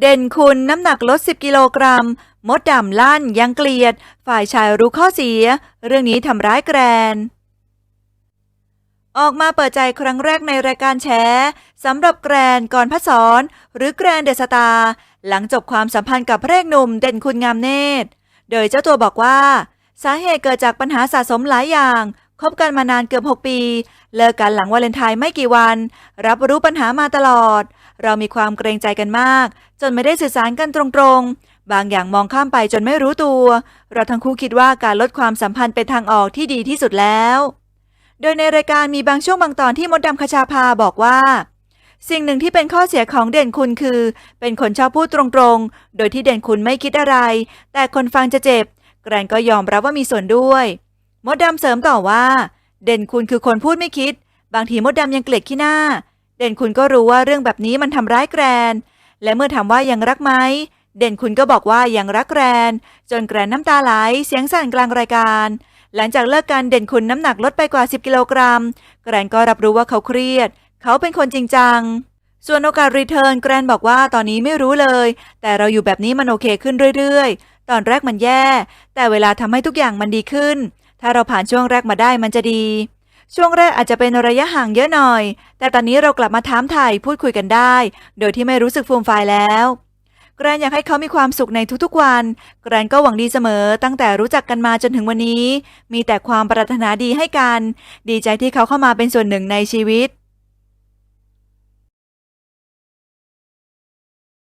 เด่นคุณน้ำหนักลด 10 กิโลกรัม มดดำลั่นยังเกลียด ฝ่ายชายรู้ข้อเสีย เรื่องนี้ทำร้ายแกรน ออกมาเปิดใจครั้งแรกในรายการแฉสำหรับแกรนก่อนพัศรหรือแกรนเดอสตา หลังจบความสัมพันธ์กับพระเอกหนุ่มเด่นคุณงามเนตร โดยเจ้าตัวบอกว่า สาเหตุเกิดจากปัญหาสะสมหลายอย่างคบกันมานานเกือบ 6 ปี เลิกกันหลังวาเลนไทน์ไม่กี่วัน รับรู้ปัญหามาตลอด เรามีความเกรงใจกันมาก จนไม่ได้สื่อสารกันตรงๆ บางอย่างมองข้ามไปจนไม่รู้ตัว เราทั้งคู่คิดว่าการลดความสัมพันธ์เป็นทางออกที่ดีที่สุดแล้ว โดยในรายการมีบางช่วงบางตอนที่มดดำคชาภาบอกว่า สิ่งหนึ่งที่เป็นข้อเสียของเด่นคุณคือ เป็นคนชอบพูดตรงๆ โดยที่เด่นคุณไม่คิดอะไร แต่คนฟังจะเจ็บ แกรนก็ยอมรับว่ามีส่วนด้วยมดดำเสริมต่อว่า เด่นคุณคือคนพูดไม่คิด บางทีมดดำยังเกลียดขี้หน้า เด่นคุณก็รู้ว่าเรื่องแบบนี้มันทำร้ายแกรน และเมื่อถามว่ายังรักไหม เด่นคุณก็บอกว่ายังรักแกรน จนแกรนน้ำตาไหล เสียงสั่นกลางรายการ หลังจากเลิกกันเด่นคุณน้ำหนักลดไปกว่า 10 กิโลกรัม แกรนก็รับรู้ว่าเขาเครียด เขาเป็นคนจริงจัง ส่วนโอกาสรีเทิร์นแกรนบอกว่าตอนนี้ไม่รู้เลย แต่เราอยู่แบบนี้มันโอเคขึ้นเรื่อยๆ ตอนแรกมันแย่ แต่เวลาทำให้ทุกอย่างมันดีขึ้น ถ้าเราผ่านช่วงแรกมาได้มันจะดี ช่วงแรกอาจจะเป็นระยะห่างเยอะหน่อย แต่ตอนนี้เรากลับมาถามไถ่พูดคุยกันได้ โดยที่ไม่รู้สึกฟูมฟายแล้วแกรนอยากให้เขามีความสุขในทุกๆวัน แกรนก็หวังดีเสมอ ตั้งแต่รู้จักกันมาจนถึงวันนี้ มีแต่ความปรารถนาดีให้กัน ดีใจที่เขาเข้ามาเป็นส่วนหนึ่งในชีวิต